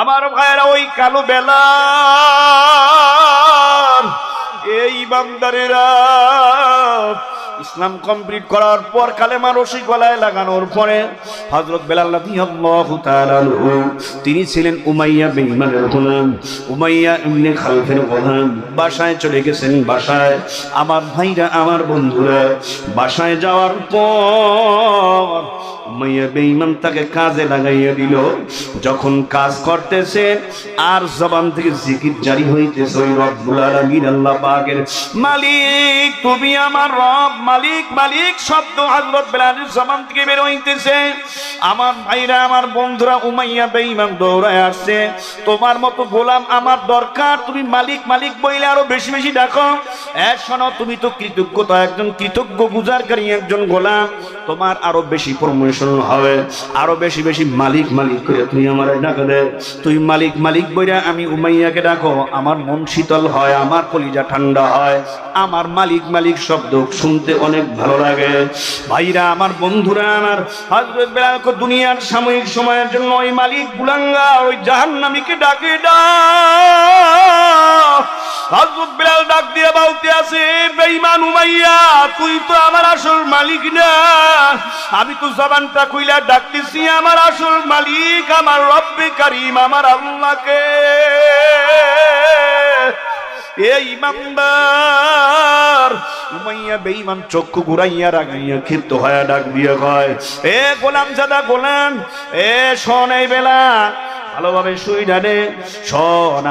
আমার ভাইয়েরা, ওই কালো বেলা এই ইমানদারেরা ইসলাম কমপ্লিট করার পর কালেমা রশি গলায় লাগানোর পরে হজরত বেলাল রাদিয়াল্লাহু তাআলা তিনি ছিলেন উমাইয়া বিন ইমানের গোলাম উমাইয়া ইবনে খালফের গোলাম। বাসায় চলে গেছেন, বাসায়। আমার ভাইরা, আমার বন্ধুরা, বাসায় যাওয়ার পর উমাইয়া বেঈমান তাকে কাজে লাগাইয়া দিল। যখন কাজ করতেছে, আর জবান থেকে জিকির জারি হইতেছে, ওই মালিক, তুমি আমার রব, মালিক মালিক শব্দ হযরত বেলালের জবান থেকে বের হইতেছে। আমার ভাইরা, আমার বন্ধুরা উমাইয়া বেঈমান দৌড়ায় আসছে। তোমার মতো গোলাম আমার দরকার, তুমি মালিক মালিক বইলে আরও বেশি বেশি ডাকো। এ শোনো, তুমি তো কৃতজ্ঞতা, একজন কৃতজ্ঞ গুজারকারী, একজন গোলাম। তোমার আরও বেশি প্রমোশন হবে। আরও বেশি বেশি মালিক মালিক করে তুই আমার ডাকে দে। তুই মালিক মালিক বইরা আমি উমাইয়াকে ডাকো। আমার মন শীতল হয়, আমার কলিজা ঠান্ডা হয়। আমার মালিক মালিক শব্দ শুনতে অনেক ভালো লাগে। ভাইরা, আমার বন্ধুরা, আমার হজরত বেলাল কো দুনিয়ার সাময়িক সময়ের জন্য ওই মালিক বুলাঙ্গা ওই জাহান্নামীকে ডাকে ডাক হযরত বিলাল ডাক দিয়ে বলতে আছে বেঈমান উমাইয়া, তুই তো আমার আসল মালিক না। আমি তো জবানটা কইলা ডাকতেছি, আমার আসল মালিক, আমার রব্বে কারীম, আমার আল্লাহকে। চক্ষু এ গোলাম জাদা গোলাম, এ বেলা, ভালোভাবে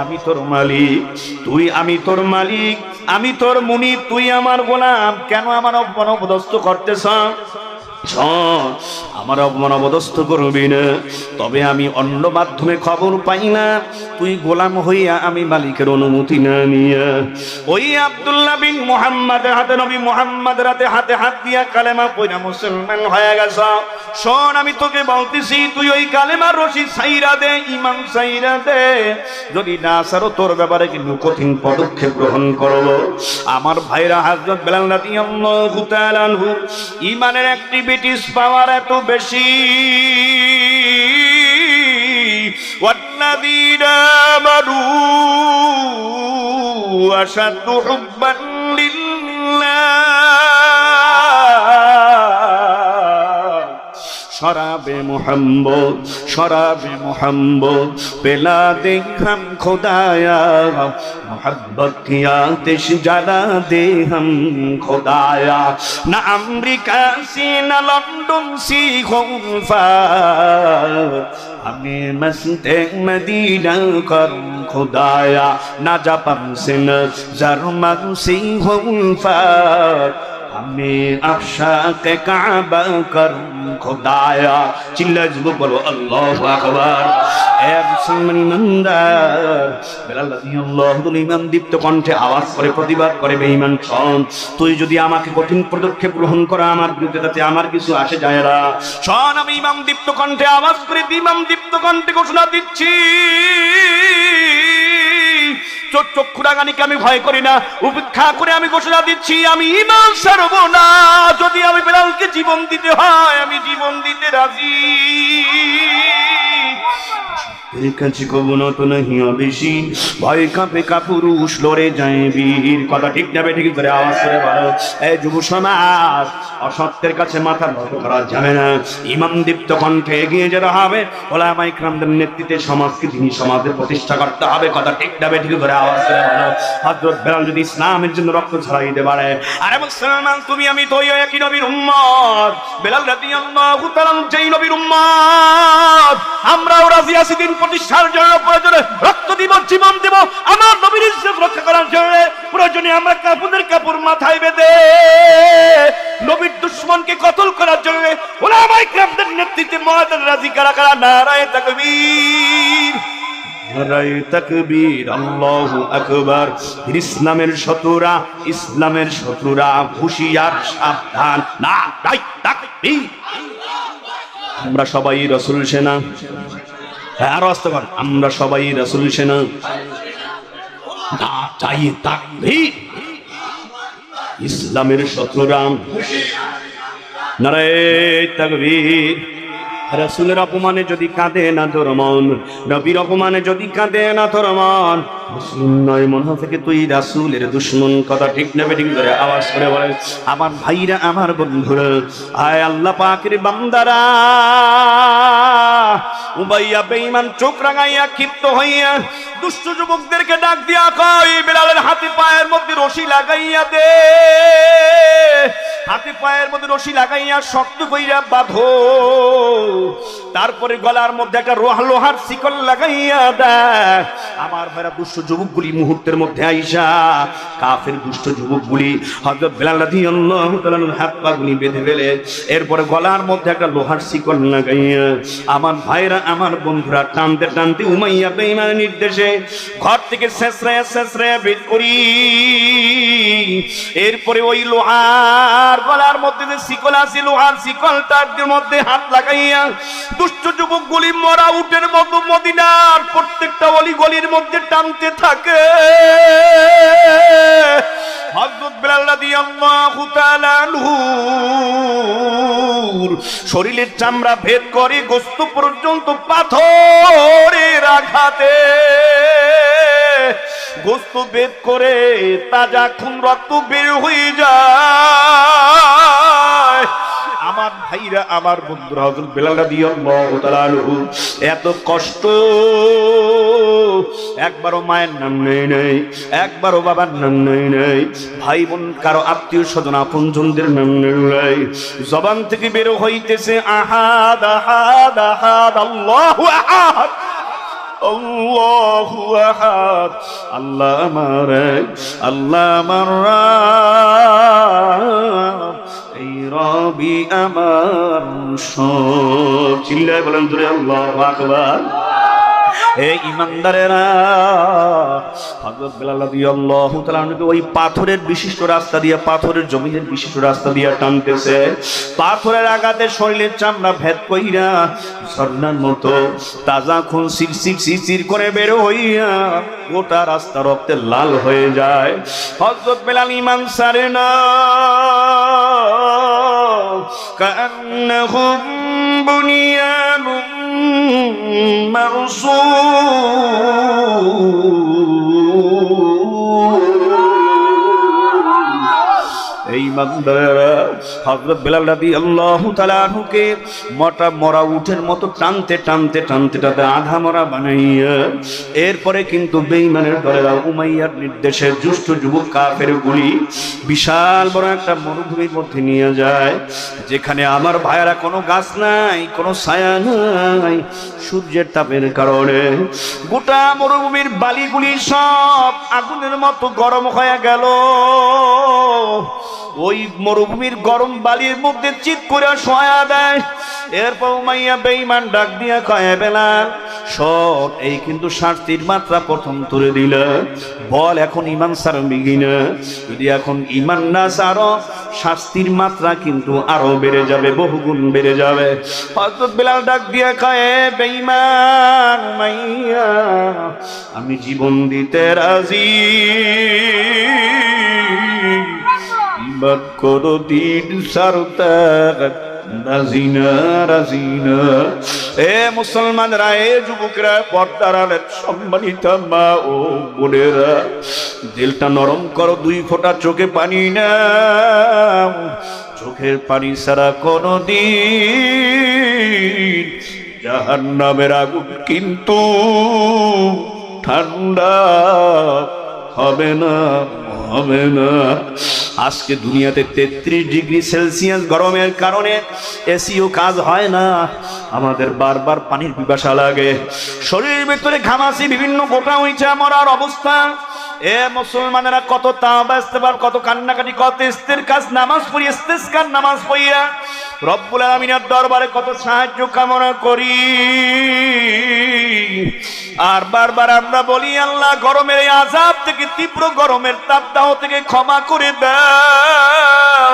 আমি তোর মালিক, তুই আমি তোর মালিক, আমি তোর মুনি তুই আমার গোলাম, কেন আমার অপমান অপদস্থ করতেছ? আমার অপমান অপদস্থ করবি না। তবে আমি অন্য মাধ্যমে খবর পাই না। তুই গোলাম হইয়া আমি মালিকের অনুমতি না নিয়ে। ওই আব্দুল্লাহ বিন মুহাম্মদ, হাতে নবী মুহাম্মদ, রাতে হাতে হাত দিয়া কালেমা পয়না মুসলমান হয়ে গেছ। শোন, আমি তোকে বলতেছি, তুই ওই কালেমার রশি সাইরা দে ইমান সাইরা দে। যদি না সারো তোর ব্যাপারে কিন্তু কঠিন পদক্ষেপ গ্রহণ করব। আমার ভাইরা হাজরত বেলাল রাদিয়াল্লাহু ইমানের আনহু ইমানের অ্যাক্টিভিটিস পাওয়ার এত বেশি والذين آمنوا أشد حبا لله সরাবে মোহাম্ব সরাবে মোহাম্ব পেলা দেখাম খোদায়া, মোহাব্বত কিয়া দেশ জ্বালা দেহাম খোদায়া। না আমেরিকা সি না লন্ডন, সি খোফা আমি মস্তে মদিনা কর খোদায়া। না জাপান সে না জার্মান, সি খোফা हमें अफशा के काबा कर खुदाया चिल्ला जब बोलो अल्लाह আকবার এ মুসলমান ইমানদার বেলাল রাদিয়াল্লাহু তাআলা ইমান দীপ্ত কণ্ঠে আওয়াজ করে প্রতিবাদ করে বেঈমান শোন তুই যদি আমাকে কঠিন পদক্ষেপ গ্রহণ করা আমার বিরুদ্ধে তাতে আমার কিছু আসে যায় না শোন আমি ইমাম দীপ্ত কণ্ঠে আওয়াজ করে ইমাম দীপ্ত কণ্ঠে ঘোষণা দিচ্ছি চোখ চক্ষু রাগানিকে আমি ভয় করি না। উপেক্ষা করে আমি ঘোষণা দিচ্ছি, আমি ইমান সারব না। যদি আমি বেলালকে জীবন দিতে হয়, আমি জীবন দিতে রাজি। এর কাছে কবনত নাহি বেশি ভয় কাঁপে কাপুরুষ, লড়ে যায় বীর। কথা ঠিক যাবে ঠিক করে আওয়াজ করে বলো এই যুব সমাজ, অসত্যের কাছে মাথা নত করা যাবে না। ইমাম দীপ্ত কণ্ঠে এগিয়ে যেতে হবে। ওলামা ইকরামদের নেতৃত্বে সমাজকে তিনি সমাজের প্রতিষ্ঠা করতে হবে। কথা ঠিক যাবে ঠিক করে আওয়াজ করে বলো, হযরত বেলাল যদি ইসলামের জন্য রক্ত ছড়াই দিতে পারে, আরে মুসলমান, তুমি আমি তো একই নবীর উম্মত। বেলাল রাদিয়াল্লাহু তাআলা যেই নবীর উম্মত। আমরাও রাজি আছি দিন প্রতিষ্ঠার জন্য প্রয়োজনে রক্ত দিব, জীবন দেব। আমার নবীর ইজ্জত রক্ষা করার জন্য প্রয়োজনে আমরা কাপুনের কাপড় মাথায় বেঁধে নবীর দুশ্মনকে কতল করার জন্য ওলামায়ে কিরামদের নেতৃত্বে মহাদের রাজি কারা কারা? নারায়ে তাকবীর। ইসলামের শত্রুরা ইসলামের শত্রুরা, হুঁশিয়ার, সাবধান। না আমরা সবাই রসুল সেনা। আরও আসতে পার আমরা সবাই রাসুল সেনা। না চাই তাকবীর ইসলামের শত্রুরাম। নারায় তাকবীর। রসুলের অপমানে যদি কাঁদে না তোর মন, নবীর অপমানে যদি কাঁদে না তোর মন নয়, মনে থেকে তুই রাসুলের দুশ্মন, কথা ঠিক নেবে ঠিক ধরে আওয়াজ করে বলে আমার ভাইরা, আমার বন্ধুরা, আয় আল্লাহ পাকের বান্দারা, উবাইয়া বেঈমান চোখ রাঙাইয়া ক্ষিপ্ত হইয়া দুষ্ট যুবকদেরকে ডাক দিয়া কয় বেলালের হাতে পায়ের মধ্যে রশি লাগাইয়া দে। হাতে পায়ের মধ্যে রশি লাগাইয়া শক্ত কইরা বাঁধো। তারপরে গলার মধ্যে একটা রোহা লোহার শিকল লাগাইয়া দেয়। আমার ভাইরা দুষ্ট যুবকগুলি মুহূর্তের মধ্যে আইসা, কাফের দুষ্ট যুবকগুলি হযরত বেলাল রাদিয়াল্লাহু তাআলার হাত পা গুলি বেঁধে ফেলে। এরপরে গলার মধ্যে একটা লোহার শিকল লাগাইয়া আমার ভাইরা, আমার বন্ধুরা টানতে টানতে উমাইয়া বেঈমানের নির্দেশে ঘর থেকে শেষরায়া শেষরায়া বের করি। এরপরে ওই লোহার গলার মধ্যে যে শিকল আছে লোহার শিকলটার মধ্যে হাত লাগাইয়া দুষ্ট যুবক গুলি মরা উটের মতো মদিনার প্রত্যেকটা অলি গলির মধ্যে টানতে থাকে। শরীরের চামড়া ভেদ করে গোস্ত পর্যন্ত পাথরের আঘাতে গোস্ত বেদ করে তাজা খুন রক্ত বের হয়ে যায়। আমার ভাইরা, আমার বন্ধুরা, হযরত বেলাল এত কষ্ট। একবারও মায়ের নাম নেই নেই, একবারও বাবার নাম নেই নেই ভাই বোন কারও আত্মীয় স্বজন আপনজনদের নাম নাই। জবান থেকে বের হইতেছে, আহাদ আহাদ আহাদ, আল্লাহু আহাদ। আল্লাহু আহাদ। আল্লাহ আমার আল্লাহ আমার এই রবি আমার সব। চিল্লায় বলেন ধরে আল্লাহ আকবার। হে ইমানদারেরা, হযরত বেলাল ওই পাথরের বিশিষ্ট রাস্তা দিয়ে, পাথরের বিশিষ্ট রাস্তা দিয়ে টানতেছে। পাথরের শরীরের ভেদ কইরা মতো করে বের হইয়া গোটা রাস্তা রক্তে লাল হয়ে যায়। হযরত বেলাল ইমান সারে না। مرصوص আনহুকে মোটা মরা উঠের মতো টানতে টানতে টানতে টানতে আধা মরা বানাইয়া, এরপরে কিন্তু বেঈমানের দলেরা উমাইয়ার নির্দেশে দুষ্ট যুবক কাফের গুলি বিশাল বড় একটা মরুভূমির মধ্যে নিয়ে যায়, যেখানে আমার ভাইয়েরা কোনো গাছ নাই, কোনো ছায়া নাই, সূর্যের তাপের কারণে গোটা মরুভূমির বালিগুলি সব আগুনের মতো গরম হয়ে গেল। ওই মরুভূমির গরম বালির মধ্যে চিত করে সয়া দেয়। এরপর মাইয়া বেইমান ডাক দিয়া কয়ে বেলাল সব এই কিন্তু শাস্তির মাত্রা প্রথম তুলে দিল। বল এখন ইমান সার বিগিনা যদি এখন ইমান না সারো, শাস্তির মাত্রা কিন্তু আরও বেড়ে যাবে, বহুগুণ বেড়ে যাবে। হযরত বেলাল ডাক দিয়া কয়ে বেইমান মাইয়া, আমি জীবন দিতে রাজি। ইমান করো দিন সারতা রাজিনা রাজিনা এ মুসলমানরা এ যুবকরা, পর্দার আলের সম্মানিত মা ও বোনেরা, দিলটা নরম করো, দুই ফোঁটা চোখে পানি না চোখের পানি ছাড়া কোনো দিন জাহান নামের আগুন কিন্তু ঠান্ডা হবে না হবে না। আজকে দুনিয়াতে তেত্রিশ ডিগ্রি সেলসিয়াস গরমের কারণে এসিও কাজ হয় না। আমাদের বারবার পানির পিপাসা লাগে। শরীরের ভেতরে ঘামাসি বিভিন্ন গোটা হয়েছে মরার অবস্থা। এ মুসলমানেরা কত ইস্তেগফার কত কান্নাকাটি, কত ইস্তের কাজ নামাজ পড়ি ইস্তেসকার নামাজ পড়িয়া রব্বুল আলামিনের দরবারে কত সাহায্য কামনা করি। আর বারবার আমরা বলি, আল্লাহ গরমের এই আজাব থেকে, তীব্র গরমের তাপদাহ থেকে ক্ষমা করে দাও।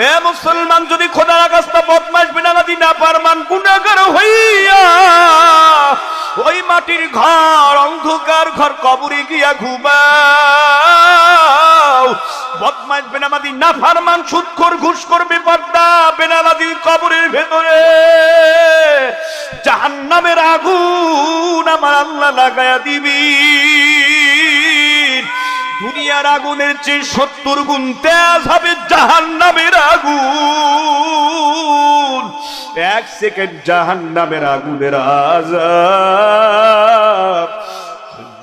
হে মুসলমান, যদি খোদার আকাশটা বদমাস বিনাগাতি না পার পারমান গুণাগার হইয়া ওই মাটির ঘর, অন্ধকার ঘর কবরে গিয়া ঘুমাও বদমাইশ বেনামাদি না ফারমান সুৎখোর ঘুষ করবে পর্দা বেনামাদি কবরের ভেতরে। জাহান্নামের আগুন আমার আল্লাহ লাগায়া দিবি দুনিয়ার আগুনের চেয়ে সত্তর গুণ তেজ হবে জাহান্নামের আগুন। এক সেকেন্ড জাহান্নামের আগুনের আজাব।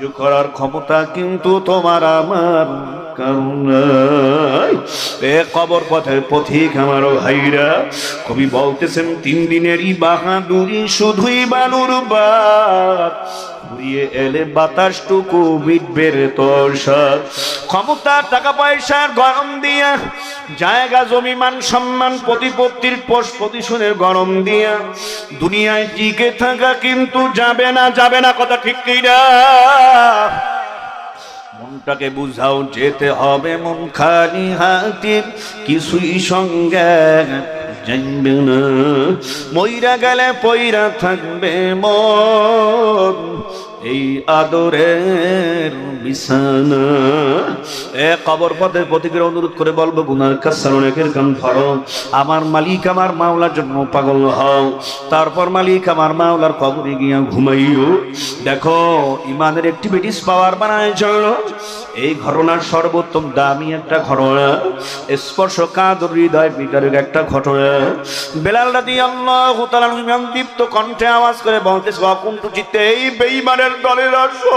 সহ্য করার ক্ষমতা কিন্তু তোমার আমার এ কবর পথের পথিক আমার ভাইরা, কবি বলতেছেন, তিন দিনেরই বাহাদুরি শুধুই বালুর বাদ ঘুরিয়ে এলে বাতাসটুকু মিটবে রে তোর ক্ষমতা, টাকা পয়সার গরম দিয়া, জায়গা, জমি, মান সম্মান, প্রতিপত্তির পোষ প্রতিশোধের গরম দিয়া। দুনিয়ায় টিকে থাকা কিন্তু যাবে না যাবে না কথা ঠিক না মনটাকে বুঝাও, যেতে হবে মন খালি হাতে, কিছুই সঙ্গে জানবে না। মইরা গেলে পইরা থাকবে মন। এই আদরের বিছানা। এ কবর পথের প্রতীকের অনুরোধ করে বলব, গুনার কাছে অনেকের কান ধরো। আমার মালিক আমার মাওলার জন্য পাগল হও। তারপর মালিক আমার মাওলার কবরে গিয়া ঘুমাইও। দেখো, ইমানের অ্যাক্টিভিটিস পাওয়ার বানায় চলো। এই ঘটনার সর্বোত্তম দামি একটা ঘটনা। স্পর্শ কাদর হৃদয় বিদারক একটা ঘটনা। বেলাল রাদি আল্লাহ দীপ্ত কণ্ঠে আওয়াজ করে বলতেছে, অকুণ্ঠ চিত্তে এই বেঈমানের দলের আসন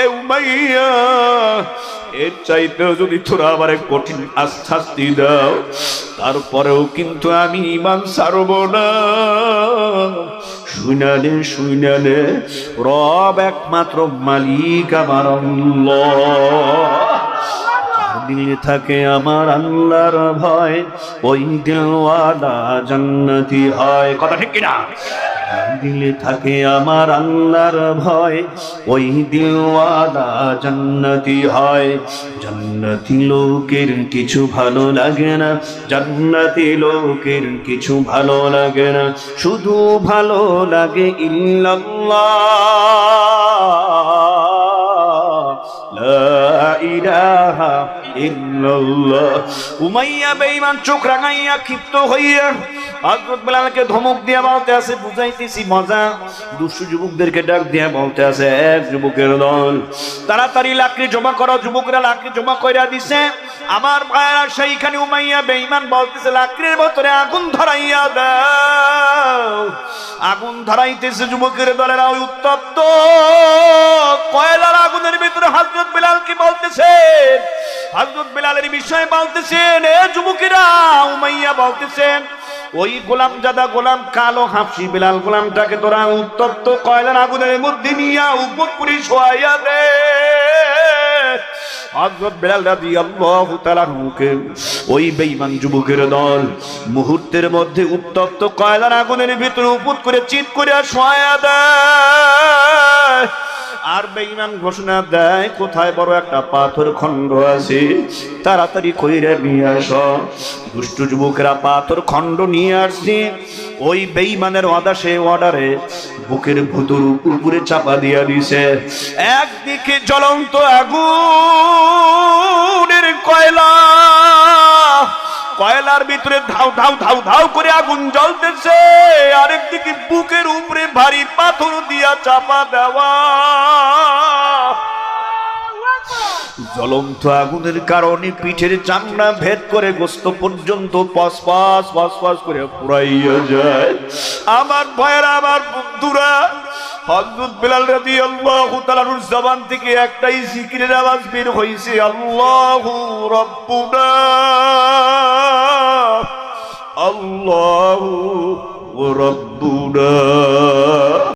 এ উমাইয়া, এর চাইতেও যদি তোরা আবার কঠিন আশ্বাস্তি দাও, তারপরেও কিন্তু আমি ইমান সারব না। শুনালে শুনালে রব একমাত্র মালিক আমার দিলে থাকে আমার আল্লাহর ভয়, ওই দিলওয়ালা জান্নাতি হয়। কথা ঠিক কিনা? দিলে থাকে আমার আল্লাহর ভয়, ওই দিলওয়ালা জান্নাতি হয়। জান্নাতি লোকের কিছু ভালো লাগে না, জান্নাতি লোকের কিছু ভালো লাগে না, শুধু ভালো লাগে ইল্লাল্লাহ। লা ইলাহা উমাইয়া বেঈমান চোখ রাঙাইয়া ক্ষিপ্ত হইয়া বেলালকে ধমক দিয়া বলতে আছে, বুঝাইতেছি, মজা। দুষ্ট যুবকদেরকে ডাক দিয়া বলতে আছে, এক যুবকের দল, তাড়াতাড়ি লাকড়ি জমা করো। যুবকরা লাকড়ি জমা কইরা দিছে। আমার ভাইরা সেইখানে উমাইয়া বেঈমান বলতেছে, লাকড়ির ভিতরে আগুন ধরাইয়া দাও। আগুন ধরাইতেছে যুবকের দলেরা ওই উত্তপ্ত কয়লার আগুনের ভিতরে হযরত বিলাল কি বলতেছেন হযরত বিলালের বিষয়ে বলতেছেন, এ যুবকেরা, উমাইয়া বলতেছেন, ওই গোলাম জাদা গোলাম কালো হাফসি বিলাল গোলামটাকে তোরা উত্তপ্ত কয়লার আগুনের মধ্যে নিয়া উপর করে শোয়াইয়া দে। হযরত বেলাল মুখে ওই বেঈমান যুবকের দল মুহূর্তের মধ্যে উত্তপ্ত কয়লার আগুনের ভিতরে উপর করে চিৎ করে শোয়া দেয়। আর বেঈমান ঘোষণা দেয়, কোথায় বড় একটা পাথর খণ্ড আছে, তাড়াতাড়ি কইরে নিয়ে আস। দুষ্ট যুবকেরা পাথর খণ্ড নিয়ে আসছে, ওই বেঈমানের অদাসে অর্ডারে বুকের ভুতুর উপরে চাপা দিয়া দিছে। একদিকে জ্বলন্ত আগুনের কয়লা কয়লার ভিতরে ধাউ ধাউ ধাউ ধাউ করে আগুন জ্বলতেছে। আরেকদিকে বুকের উপরে ভারী পাথর দিয়া চাপা দেওয়া। জ্বলন্ত আগুনের কারণে পিঠের চামড়া ভেদ করে গোস্ত পর্যন্ত পস পস পস করে পুরাইয়া যায়। আমার ভয়ের আমার বন্ধুরা হযরত বিলাল রাদিয়াল্লাহু তাআলার জবান থেকে একটাই জিকিরের আওয়াজ বের হইছে, আল্লাহু রাব্বুনা আল্লাহু রাব্বুনা।